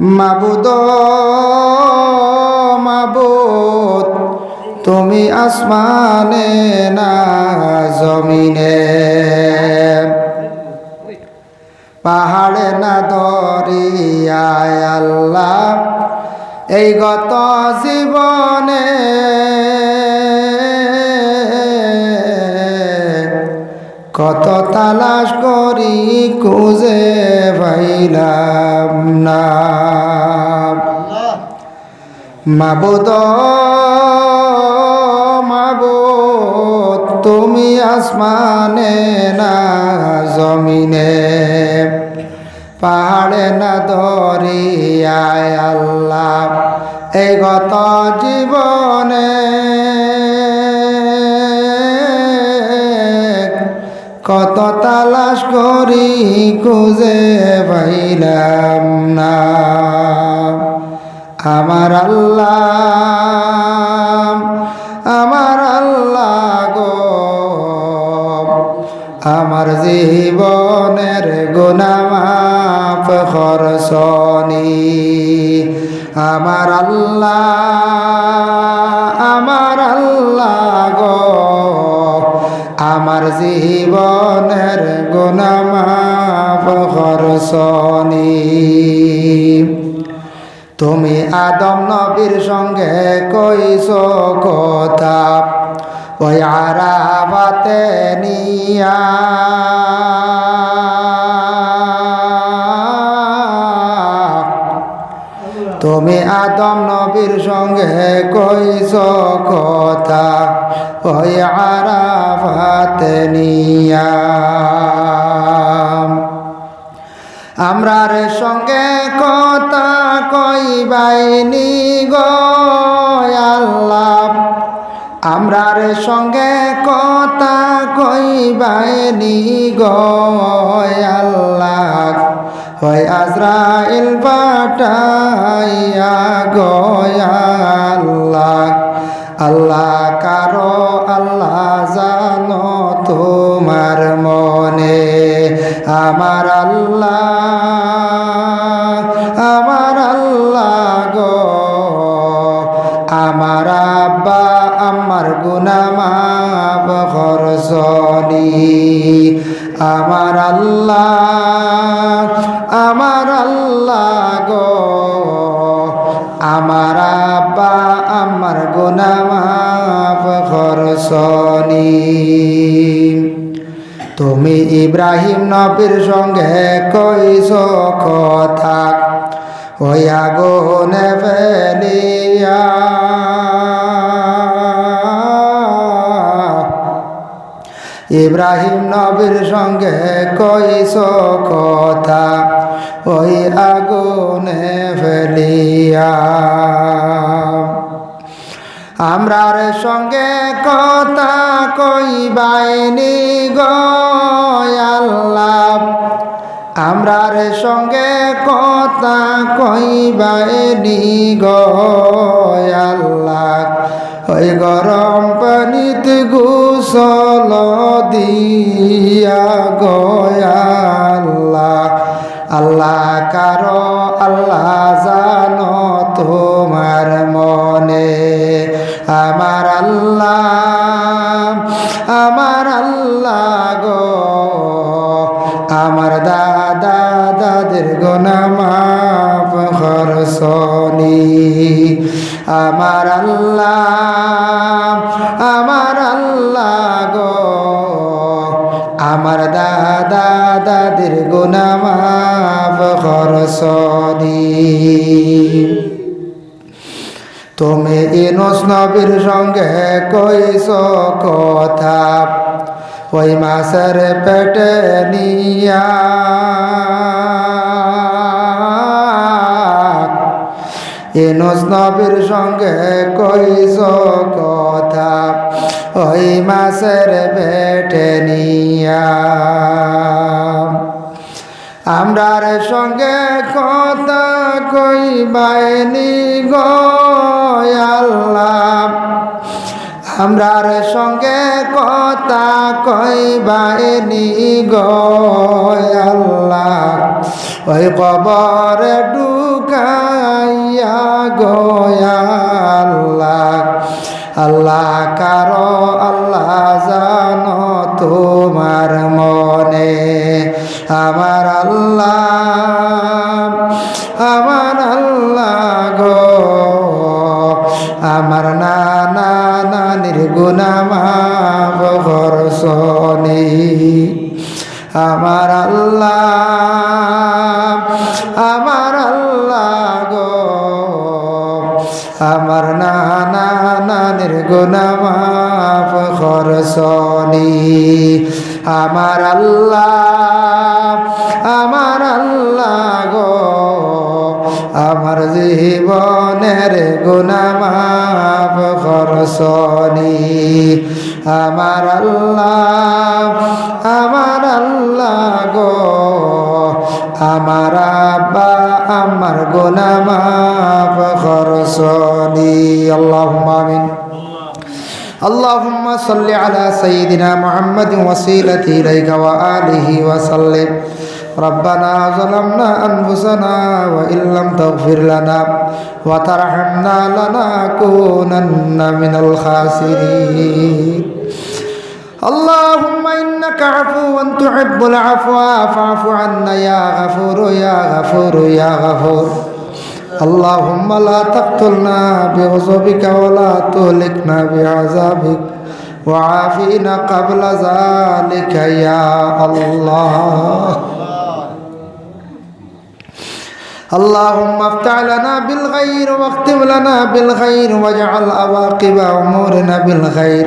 মাবুদ মাবুদ তুমি আসমানে না জমিনে। পাহাড়ে না দরিয়ায় আল্লাহ এই গত জীবনে কত তালাশ করি খুঁজে পাইলাম না। মাবুদ মাবুদ, তুমি আসমানে না জমিনে। পাহাড়ে না দরিয়ায় আল্লাহ। এই গত জীবনে কত তালাশ করি খুঁজে পাইলাম না। আমার আল্লাহ আমার আল্লাহ গো। আমার জীবনের গুণামাপ খরসনি আমার আল্লাহ জীবনের গুণামাপ খরসনি তুমি আদম নবীর সঙ্গে কইস কথা ওই আরাবাতে নিয়া। তুমি আদম নবীর সঙ্গে কইস কথা, ওই আরাফাতে নিয়া। আমরার সঙ্গে কথা কইবাইনি গো আল্লাহ। আমরার সঙ্গে কথা কইবাইনি গো আল্লাহ। হয় আজরাইল পাঠাইয়া গো আল্লাহ। আল্লাহ কারও আল্লাহ জানো তোমার মনে। আমার আল্লাহ আমার আল্লাহ গো। আমার আব্বা আমার গুনামাপ খরসনি আমার আল্লাহ আমার আল্লাহ গো, আমার আব্বা আমার গুনামাপ খরসনি তুমি ইব্রাহিম নবীর সঙ্গে কইস কথা, ওই আগুনে ফেলিয়া ইব্রাহিম নবীর সঙ্গে কইস কথা, ওই আগুনে ফেলিয়া। আমরার সঙ্গে কথা কইবাইনি গো আল্লাহ। আমরার সঙ্গে কথা কইবাইনি গো আল্লাহ। ওই গরম পানিত গুসল দিয়া গো আল্লাহ। কারও, আল্লাহ জানো তোমার মনে। আমার আল্লাহ আমার আল্লাহ গো। আমার দাদা দাদের গোনামাপ খরসনি আমার আল্লাহ, আমার গো, আমার দাদা দাদের গুনামাপ খরসনি তুমি ইনুস নবীর সঙ্গে কইস কথা, ওই মাসের পেটে নিয়া। ইনুস নবীর সঙ্গে কইস কথা ওই মাসের পেটে নিয়া। আমরার সঙ্গে কথা কইবাইনি গো আল্লাহ। আমরার সঙ্গে কথা কইবাইনি গো আল্লাহ। ওই কবরে লুকাইয়া গয়াল্লাহ আল্লাহ। কারও, আল্লাহ জানো তোমার মনে। আমার আল্লাহ আমার আল্লাহ গো। আমার নানা নানির গুণামা বরসনি আমার আল্লাহ আমার আল্লাহ গো। আমার নানা নানির গুনামাব খরসনি আমার আল্লাহ আমার আল্লাহ গো। আমার জীবনের গুনামাপ খরসনি আমার আল্লাহ আমার আল্লাহ গো। আমার আব্বা আমার গুনামাপ খরসনি আল্লাহ আমিন اللهم صل على سيدنا محمد وسيلتي إليك وآله وسلم ربنا ظلمنا أنفسنا وإن لم تغفر لنا وترحمنا لنكونن من الخاسرين اللهم إنك عفو تحب العفو فاعف عنا يا غفور يا غفور يا غفور. اللهم لا تقتلنا بغضبك ولا تهلكنا بعذابك وعافينا قبل ذلك يا الله. اللهم افتح لنا بالخير واختم لنا بالخير واجعل عواقب أمورنا بالخير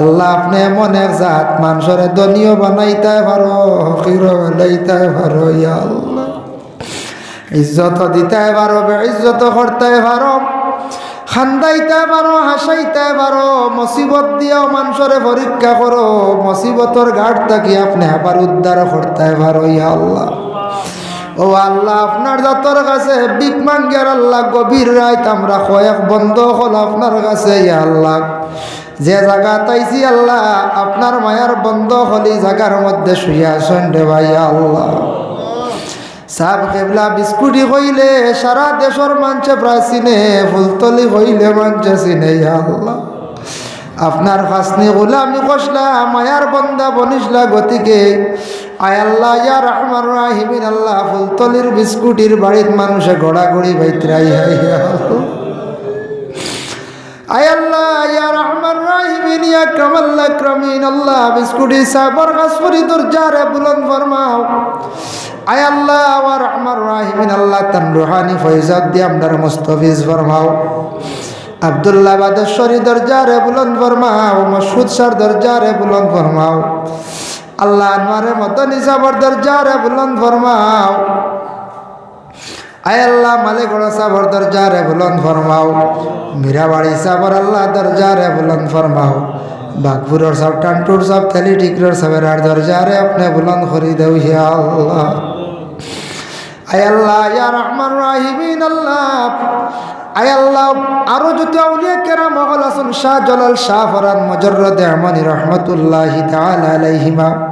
আল্লাহ আপনি এমন এক জাত, মানুষের দনীয় বানাইতে পারো হকির বানাইতে পারো, ইয়া আল্লাহ। ইজ্জত দিতে পারো ইজ্জত করতে পারো, খান্দাইতে পারো, হাসাইতে পারো, মুসিবত দিয়েও মানুষরে পরীক্ষা করো, মুসিবতর ঘাট থাকি আপনি আবার উদ্ধার করতে পারো, ইয়া আল্লাহ। ও আল্লাহ, আপনার যতর কাছে বিক মাঙ্গের আল্লাহ, গভীর রাত আমরা কয়েক বন্ধ হল আপনার কাছে, ইয়া আল্লাহ। যে জায়গা তাইছি আল্লাহ, আপনার মায়ার বন্ধ হলি জায়গার মধ্যে শুয়ে আসেন রে ভাই আল্লাহ। সাব কেবলা বিস্কুটি হইলে, সারা দেশের মানছে প্রায় চিনে, ফুলতলি হইলে মানছে চিনে আল্লাহ। আপনার ফাসনি গোলামি কষলা মায়ার বন্দা বনিসলা গতিকে। আয় আল্লাহ, ইয়া রহমান রাহিমিন, আল্লাহ ফুলতলির বিস্কুটির বাড়ির মানুষে ঘোড়াঘড়ি বাইতরাই হাই আল্লাহ। মুস্তফিজ ফরমাও। আবদুল্লাহ বাদেশ্বরী দরজারে বুলন্দ ফরমাও মসুদ সার দরজারে বুলন্দ ফরমাও। আল্লাহ আনোয়ারে মদনী সাবর দরজারে বুলন্দ ফরমাও। আয় আল্লাহ মালিকড়া সাবর দরজারে বুলন্দ ফরমাও। মীরাবাড়ি সাবর আল্লাহ দরজা রে বুলন্দ ফরমাও। বাঘপুরের সব, টানটুর সব থেলি টিকরের সবের আর দরজারে আপনি বুলন্দ করি দেও হিয়া আল্লাহ। আয় আল্লাহ, ইয়া রহমান রাহিমিন আল্লাহ। আয় আল্লাহ, আরও যদি আউলিয়া কেরাম হল আসুন শাহ জলাল শাহ ফরান মজরদ আমানি রহমতুল্লাহি তাআলা আলাইহিমা।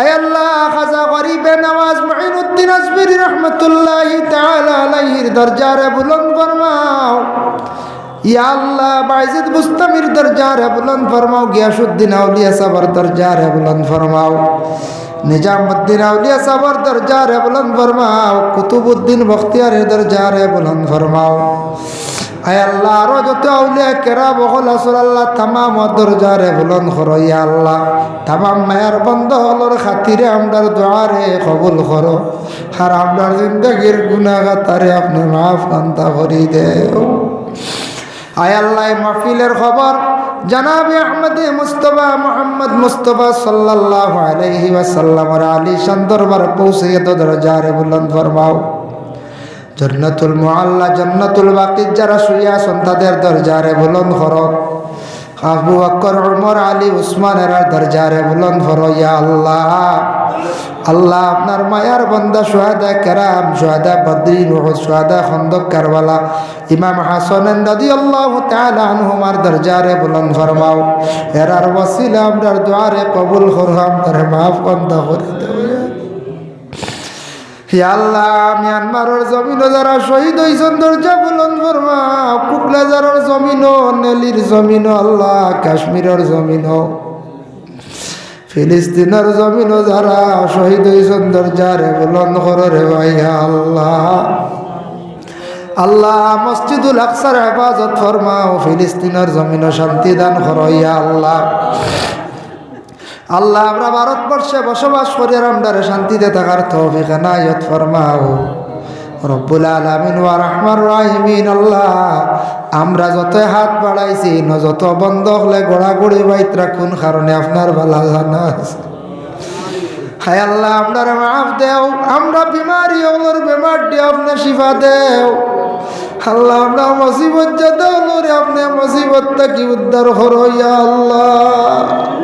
আয় আল্লাহ, খাজা গরিবে নওয়াজ মুঈনুদ্দিন আজমিরি রহমতুল্লাহ তাআলা আলাইহির দরজারে বুলন্দ ফরমাও। ইয়া আল্লাহ, বাইজিদ মুস্তামির দরজারে বুলন্দ ফরমাও গিয়াসুদ্দিন আউলিয়া সাবর দরজারে বুলন্দ ফরমাও। নিজামুদ্দিন আউলিয়া সাবর দরজারে বুলন্দ ফরমাও। কুতুবুদ্দিন বখতিয়ারের দরজারে বুলন্দ ফরমাও। আয় যত বহল আল্লাহ তামাম বুলন তামাম বন্ধ মাহফিলের খবর জানাবি আহমদ মুস্তফা মোহাম্মদ মুস্তফা সাল্লাল্লাহু আলাইহি ওয়াসাল্লামের আলী শান দরবার পৌঁছে দরজারে বুলন ফরমাও। জন্নতুল মুআল্লা, জন্নতুল বাকির যারা শুয়ে আছেন তাদের দরজারে বুলন করো। আবু বকর, উমর, আলী উসমানের দরজারে বুলন করো, ইয়া আল্লাহ। আল্লাহ আপনার মায়ার বন্দা, সোহাদা কেরাম, সোহাদা বদ্রিন সোহাদা খন্দক, কারবালা। ইমাম হাসন দাদি আল্লাহ তাআলা আনহুমার দরজারে বুলন ফরমাও। এরার ওসিলা আমরার দুয়ারে কবুল করহাম তার মাফ বন্দা করে হে আল্লাহ মিয়ানমারের জমিনও যারা শহীদ হয়েছেন দরজা বুলন ফরমা কুকলাজারের জমিনও, নেলির জমিনও, আল্লাহ, কাশ্মীরের জমিনও। ফিলিস্তিনের জমিনও যারা শহীদ হয়েছেন দরজারে বুলন করো রে ভাইয়া আল্লাহ। আল্লাহ, মসজিদুল আকসার হেফাজত ফরমাও, ফিলিস্তিনের জমিনও শান্তি দান করো ইয়া আল্লাহ। আল্লাহ আমরা ভারতবর্ষে বসবাস করি আমরা শান্তিতে থাকার নায়ত ফরমাও। রব্বুল আলামিন ওয়া রহমান রাহিমিন, আল্লাহ, আমরা যত হাত বাড়াইছি, ন যত বন্ধ হলে গোড়াগুড়ি বাইত রাখুন কারণে আপনার ভালা জানা আছে? হায় আল্লাহ আপনার মাফ দেও, আমরা বিমারি ওলর বেমার দিয়ে আপনি শিফা দেও। আল্লাহ, আমরা মুসিবত যাতে ওলরে আপনি মুসিবতটা কি উদ্ধার ইয়া আল্লাহ।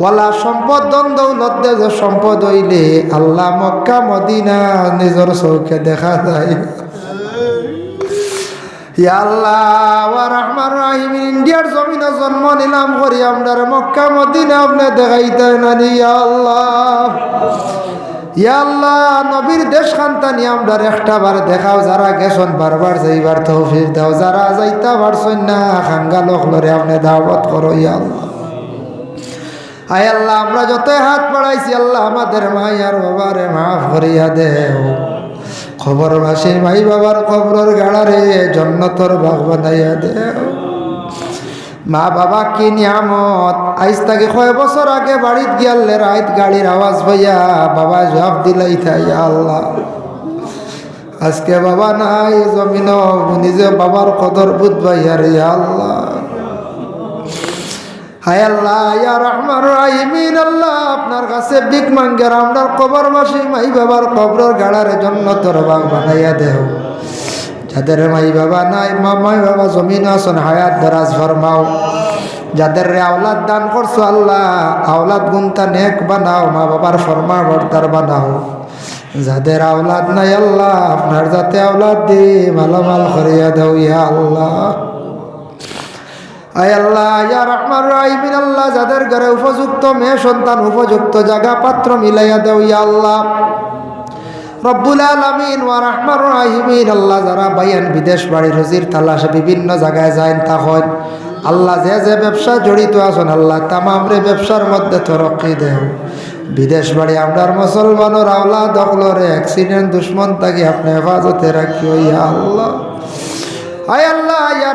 ওয়ালা সম্পদ দন দৌলত দে যে সম্পদ হইলে আল্লাহ মক্কা, মদিনা নিজর চৌকে দেখা যায়। ইন্ডিয়ার জমিনে জন্ম নিলাম করি আমরার মক্কা, মদিনা আপনি দেখাইতে নানি আল্লাহ। ইয়া আল্লাহ, নবীর দেশ খান্তানি আমরার একটা বার দেখাও, যারা গেছন বারবার যাইবার তৌফিক দাও, যারা যাইতা পারছন না, খাঙ্গা লোক লরে আপনি দাওয়াত করো, ইয়া আল্লাহ। আয় আল্লাহ, আমরা যতই হাত বাড়াইছি, আল্লাহ আমাদের মাই আর বাবারে মাফ করিয়া দেও। খবর ভাসে মাই বাবার খবরের গাড়ারে জন্নতর বাঘ বানাইয়া দেও। মা বাবা কি নিয়ামত? আইস তাকে কয় বছর আগে বাড়িত গিয়ালে রাইত গাড়ির আওয়াজ ভাইয়া বাবা জবাব দিলাই থাই আল্লাহ। আজকে বাবা নাই জমিন নিজে বাবার কদর বুধ ভাইয়া রে আল্লাহ। হায় আল্লাহ, ইয়া রহমান রাহিমিন আল্লাহ, আপনার কাছে বিক মাঙ্গের আমরার কবর মাসি মাই বাবার কবরের গাড়ার জন্য তোর বাগ বানাইয়া দেও। যাদের মাই বাবা নাই, মা, মাই বাবা জমিন আসন হায়াত দরাজ ফরমাও। যাদের রে আওলাদ দান করছ আল্লাহ, আওলাদ গুনতা নেক বানাও, মা বাবার ফরমা বর্দার বানাও। যাদের আওলাদ নাই আল্লাহ, আপনার যাতে আওলাদ দি, মালামাল করিয়া দেও ইয়া আল্লাহ। আল্লাহ যাদের ঘরে উপযুক্ত মেয়ে, সন্তান, উপযুক্ত জায়গা, পাত্র মিলাইয়া দেও ইয়া আল্লাহ। রব্বুল আলমিন, ওয়া রহমান রাহিমিন, আল্লাহ যারা বাইয়ান বিদেশ বাড়ি রুজির তালাশে বিভিন্ন জায়গায় যায় তখন আল্লাহ যে যে ব্যবসা জড়িত আছেন, আল্লাহ তামামরে ব্যবসার মধ্যে তরক্কি দেও বিদেশ বাড়ি আপনার মুসলমানের আওলা দখলরে অ্যাক্সিডেন্ট, দুশ্মন তাকে আপনি হেফাজতে রাখিও ইয়া আল্লাহ। আয় আল্লাহ, ইয়া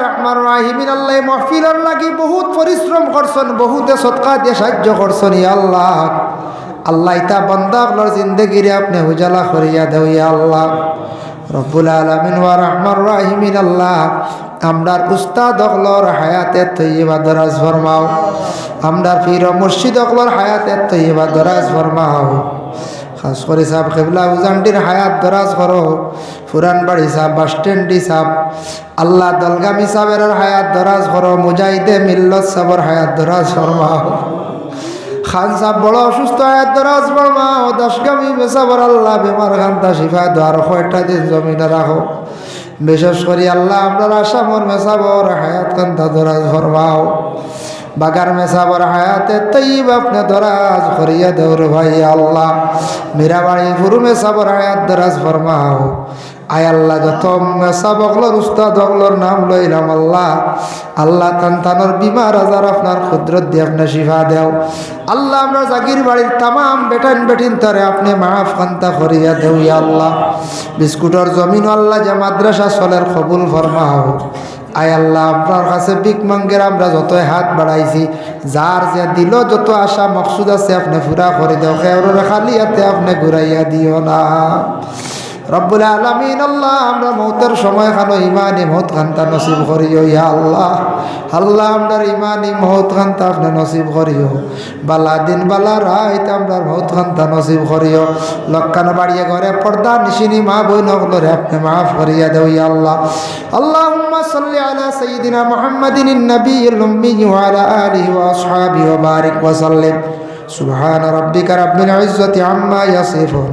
বহুত পরিশ্রম করছেন, বহুতে দিয়ে সাহায্য করছেন আল্লাহ। আল্লাহ, ইতা বন্দা আপনার জিন্দগিরে আপনি উজালা করিয়া দেও আল্লাহ। রব্বুল আলমিন রহমান আল্লাহ। আমরার উস্তাদ অকলর হায়াতে তৈবা দরাজ ফরমাও। আমরার ফির মুর্শিদ অকলর তৈবা দরাজ ফরমাও। খাস করে সাহেব খেবলা উজানটির হায়াত দরাজ করো। ফুরান বাড়ি সাহেব বাস স্ট্যান্ডি সাহেব আল্লাহ দলগামী সাহেবের হায়াত দরাজ করো। মুজাহিদে মিল্লত সাহেবের হায়াত দরাজ ফরমাও। খান সাহেব বড় অসুস্থ, হায়াত দরাজ ফরমাও। দশগামী বেসাবর আল্লাহ বেমার খান্তা শিফা দ্বার কয়টা দিন জমিনে রাখো। বিশেষ করে আল্লাহ আপনার আশা মর মেসাবর হায়াত কান্তা দরাজ ফরমাও। বাগার মেসাবর হায়াতে তৈব আপনি দরাজ করিয়া দেওর ভাই আল্লাহ। মীরাবাড়ি ফুরু মেসাবর হায়াত দরাজ ফরমাও। আয় আল্লাহ, যত মেসা বকলর উস্তাদ বকলর নাম লইলাম আল্লাহ। আল্লাহ তান তানোর বিমার আজার আপনার ক্ষুদ্রত দিয়ে আপনি শিফা দেও। আল্লাহ, আমরা জাগির বাড়ির তামাম বেটান বেটিন তরে আপনি মাফ কান্তা করিয়া দেও আল্লাহ। বিস্কুটর জমিন আল্লাহ যে মাদ্রাসা চলের কবুল ফরমাও। আয় আল্লাহ আপনার কাছে বিক মাঙ্গের আমরা যতই হাত বাড়াইছি, যার যে দিল যত আশা, মকসুদ আছে, আপনি পুরা করে দেও খেয়ার খালি হাতে আপনি ঘুরাইয়া দিও না। রব্বুল আলমিন আল্লাহ আমরা মৌতের সময় খানো ইমানি মহৎ খান্তা নসিব করিও ইয়া আল্লাহ আল্লাহ আমরা ইমানি মহৎ খান্তা আপনি নসিব করিও বালা দিন বালা রাইত আমরা মহৎ খান্তা নসিব করিও লক্কান বাড়িয়ে ঘরে পর্দা নিশিনি মা বই নগলরে আপনি মাফ করিয়া দেও ইয়া আল্লাহ اللهم صل على سيدنا محمد النبي الأمي وعلى آله وأصحابه وبارك وسلم سبحان ربك رب العزة عما يصفون